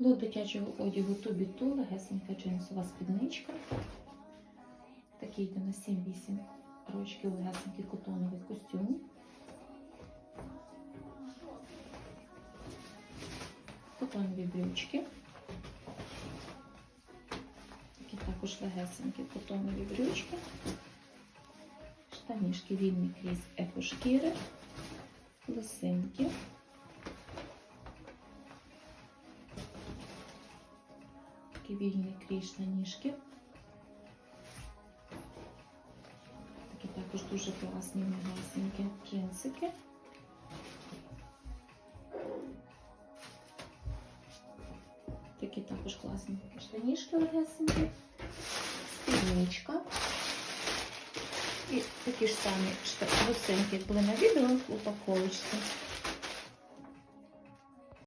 До дитячого одягу тубі ту легесенька джинсова спідничка. Такий йде на 7-8 рочків легесенький котоновий костюм. Котонові брючки. Такі також легесенькі котонові брючки. Штанішки вільні крізь екошкіри, лосинки. Такі вільні крізь штанішки. Такі також дуже класні м'ягасенькі джинсики. Такі також класні штанішки легесенькі. Спідничка. І такі ж самі шта- лосинки, як були на відео в упаковочці.